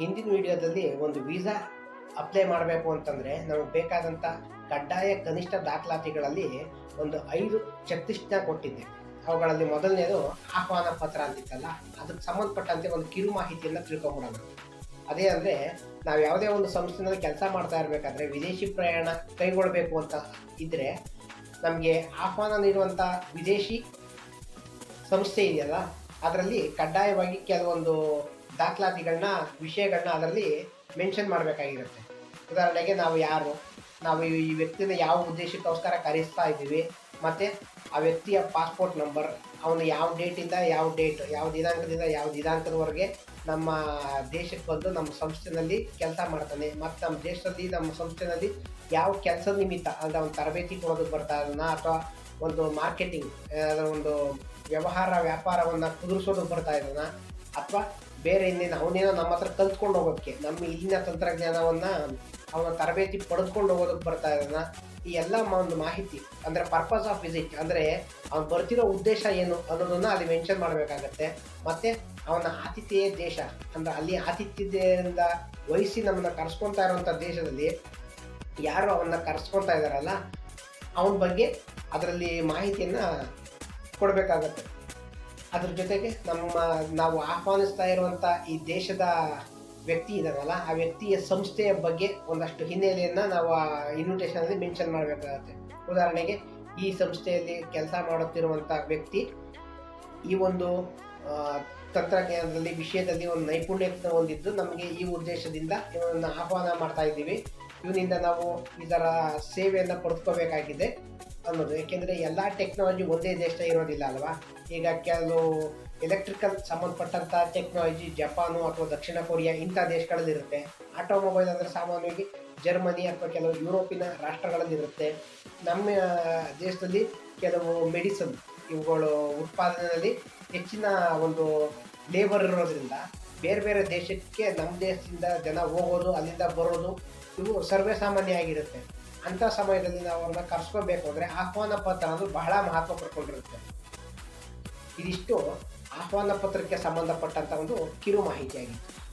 ಹಿಂದಿನ ವಿಡಿಯೋದಲ್ಲಿ ಒಂದು ವೀಸಾ ಅಪ್ಲೈ ಮಾಡಬೇಕು ಅಂತಂದರೆ ನಮಗೆ ಬೇಕಾದಂಥ ಕಡ್ಡಾಯ ಕನಿಷ್ಠ ದಾಖಲಾತಿಗಳಲ್ಲಿ ಒಂದು ಐದು ಚೆಕ್ಲಿಸ್ಟ್ನ ಕೊಟ್ಟಿದ್ದೆ. ಅವುಗಳಲ್ಲಿ ಮೊದಲನೇದು ಆಹ್ವಾನ ಪತ್ರ ಅಂತಿತ್ತಲ್ಲ, ಅದಕ್ಕೆ ಸಂಬಂಧಪಟ್ಟಂತೆ ಒಂದು ಕಿರು ಮಾಹಿತಿಯನ್ನು ತಿಳ್ಕೊಂಬಿಡೋಣ. ಅದೇ ಅಂದರೆ ನಾವು ಯಾವುದೇ ಒಂದು ಸಂಸ್ಥೆನಲ್ಲಿ ಕೆಲಸ ಮಾಡ್ತಾ ಇರಬೇಕಾದ್ರೆ ವಿದೇಶಿ ಪ್ರಯಾಣ ಕೈಗೊಳ್ಳಬೇಕು ಅಂತ ಇದ್ದರೆ ನಮಗೆ ಆಹ್ವಾನ ನೀಡುವಂಥ ವಿದೇಶಿ ಸಂಸ್ಥೆ ಇದೆಯಲ್ಲ ಅದರಲ್ಲಿ ಕಡ್ಡಾಯವಾಗಿ ಕೆಲವೊಂದು ದಾಖಲಾತಿಗಳನ್ನ ವಿಷಯಗಳನ್ನ ಅದರಲ್ಲಿ ಮೆನ್ಷನ್ ಮಾಡಬೇಕಾಗಿರುತ್ತೆ. ಉದಾಹರಣೆಗೆ ನಾವು ಯಾರು? ನಾವು ಈ ವ್ಯಕ್ತಿನ ಯಾವ ಉದ್ದೇಶಕ್ಕೋಸ್ಕರ ಕರೆಸ್ತಾ ಇದ್ದೀವಿ, ಮತ್ತು ಆ ವ್ಯಕ್ತಿಯ ಪಾಸ್ಪೋರ್ಟ್ ನಂಬರ್ ಅವನು ಯಾವ ಡೇಟಿಂದ ಯಾವ ಡೇಟ್ ಯಾವ ದಿನಾಂಕದಿಂದ ಯಾವ ದಿನಾಂಕದವರೆಗೆ ನಮ್ಮ ದೇಶಕ್ಕೆ ಬಂದು ನಮ್ಮ ಸಂಸ್ಥೆನಲ್ಲಿ ಕೆಲಸ ಮಾಡ್ತಾನೆ, ಮತ್ತು ನಮ್ಮ ದೇಶದಲ್ಲಿ, ನಮ್ಮ ಸಂಸ್ಥೆನಲ್ಲಿ ಯಾವ ಕೆಲಸದ ನಿಮಿತ್ತ, ಅಂದರೆ ಅವನು ತರಬೇತಿ ಕೊಡೋದಕ್ಕೆ ಬರ್ತಾ ಇದನ್ನ ಅಥವಾ ಒಂದು ಮಾರ್ಕೆಟಿಂಗ್ ಒಂದು ವ್ಯವಹಾರ ವ್ಯಾಪಾರವನ್ನು ಕುದುರಿಸೋದು ಬರ್ತಾ ಇದ್ದಾನ, ಅಥವಾ ಬೇರೆ ಇನ್ನೇನು, ಅವನೇನೋ ನಮ್ಮ ಹತ್ರ ಕಲ್ತ್ಕೊಂಡು ಹೋಗೋಕ್ಕೆ ನಮ್ಮ ಇಲ್ಲಿನ ತಂತ್ರಜ್ಞಾನವನ್ನು ಅವನ ತರಬೇತಿ ಪಡೆದುಕೊಂಡು ಹೋಗೋದಕ್ಕೆ ಬರ್ತಾ ಇದ್ದಾನ, ಈ ಎಲ್ಲ ಒಂದು ಮಾಹಿತಿ, ಅಂದರೆ ಪರ್ಪಸ್ ಆಫ್ ವಿಸಿಟ್ ಅಂದರೆ ಅವ್ನು ಬರ್ತಿರೋ ಉದ್ದೇಶ ಏನು ಅನ್ನೋದನ್ನು ಅಲ್ಲಿ ಮೆನ್ಷನ್ ಮಾಡಬೇಕಾಗತ್ತೆ, ಮತ್ತು ಅವನ ಆತಿಥ್ಯ ದೇಶ, ಅಂದರೆ ಅಲ್ಲಿ ಆತಿಥ್ಯದಿಂದ ವಹಿಸಿ ನಮ್ಮನ್ನು ಕರೆಸ್ಕೊತಾ ಇರೋವಂಥ ದೇಶದಲ್ಲಿ ಯಾರು ಅವನ್ನ ಕರೆಸ್ಕೊತಾ ಇದ್ದಾರಲ್ಲ, ಅವನ ಬಗ್ಗೆ ಅದರಲ್ಲಿ ಮಾಹಿತಿಯನ್ನು ಕೊಡಬೇಕಾಗತ್ತೆ. ಅದ್ರ ಜೊತೆಗೆ ನಮ್ಮ, ನಾವು ಆಹ್ವಾನಿಸ್ತಾ ಇರುವಂಥ ಈ ದೇಶದ ವ್ಯಕ್ತಿ ಇದಾರಲ್ಲ ಆ ವ್ಯಕ್ತಿಯ ಸಂಸ್ಥೆಯ ಬಗ್ಗೆ ಒಂದಷ್ಟು ಹಿನ್ನೆಲೆಯನ್ನು ನಾವು ಆ ಇನ್ವಿಟೇಷನಲ್ಲಿ ಮೆನ್ಷನ್ ಮಾಡಬೇಕಾಗತ್ತೆ. ಉದಾಹರಣೆಗೆ, ಈ ಸಂಸ್ಥೆಯಲ್ಲಿ ಕೆಲಸ ಮಾಡುತ್ತಿರುವಂಥ ವ್ಯಕ್ತಿ ಈ ಒಂದು ತಂತ್ರಜ್ಞಾನದಲ್ಲಿ, ವಿಷಯದಲ್ಲಿ ಒಂದು ನೈಪುಣ್ಯತೆ ಹೊಂದಿದ್ದು ನಮಗೆ ಈ ಉದ್ದೇಶದಿಂದ ಇವನನ್ನು ಆಹ್ವಾನ ಮಾಡ್ತಾ ಇದ್ದೀವಿ. ಇವನಿಂದ ನಾವು ಇದರ ಸೇವೆಯನ್ನು ಪಡೆದುಕೋಬೇಕಾಗಿದೆ ಅನ್ನೋದು. ಏಕೆಂದರೆ ಎಲ್ಲ ಟೆಕ್ನಾಲಜಿ ಒಂದೇ ದೇಶ ಇರೋದಿಲ್ಲ ಅಲ್ವಾ? ಈಗ ಕೆಲವು ಎಲೆಕ್ಟ್ರಿಕಲ್ ಸಂಬಂಧಪಟ್ಟಂಥ ಟೆಕ್ನಾಲಜಿ ಜಪಾನು ಅಥವಾ ದಕ್ಷಿಣ ಕೊರಿಯಾ ಇಂಥ ದೇಶಗಳಲ್ಲಿರುತ್ತೆ. ಆಟೋಮೊಬೈಲ್ ಅಂದರೆ ಸಾಮಾನ್ಯವಾಗಿ ಜರ್ಮನಿ ಅಥವಾ ಕೆಲವು ಯುರೋಪಿನ ರಾಷ್ಟ್ರಗಳಲ್ಲಿರುತ್ತೆ. ನಮ್ಮ ದೇಶದಲ್ಲಿ ಕೆಲವು ಮೆಡಿಸನ್ ಇವುಗಳು ಉತ್ಪಾದನೆಯಲ್ಲಿ ಹೆಚ್ಚಿನ ಒಂದು ಲೇಬರ್ ಇರೋದ್ರಿಂದ ಬೇರೆ ಬೇರೆ ದೇಶಕ್ಕೆ ನಮ್ಮ ದೇಶದಿಂದ ಜನ ಹೋಗೋದು, ಅಲ್ಲಿಂದ ಬರೋದು, ಇವು ಸರ್ವೇ ಸಾಮಾನ್ಯ ಆಗಿರುತ್ತೆ. ಅಂಥ ಸಮಯದಲ್ಲಿ ನಾವು ಅವ್ರನ್ನ ಕರ್ಸ್ಕೋಬೇಕು ಅಂದರೆ ಆಹ್ವಾನ ಪತ್ರ ಅನ್ನೋದು ಬಹಳ ಮಹತ್ವ ಪಡ್ಕೊಂಡಿರುತ್ತೆ ಇದಿಷ್ಟು ಆಹ್ವಾನ ಪತ್ರಕ್ಕೆ ಸಂಬಂಧಪಟ್ಟಂಥ ಒಂದು ಕಿರು ಮಾಹಿತಿಯಾಗಿತ್ತು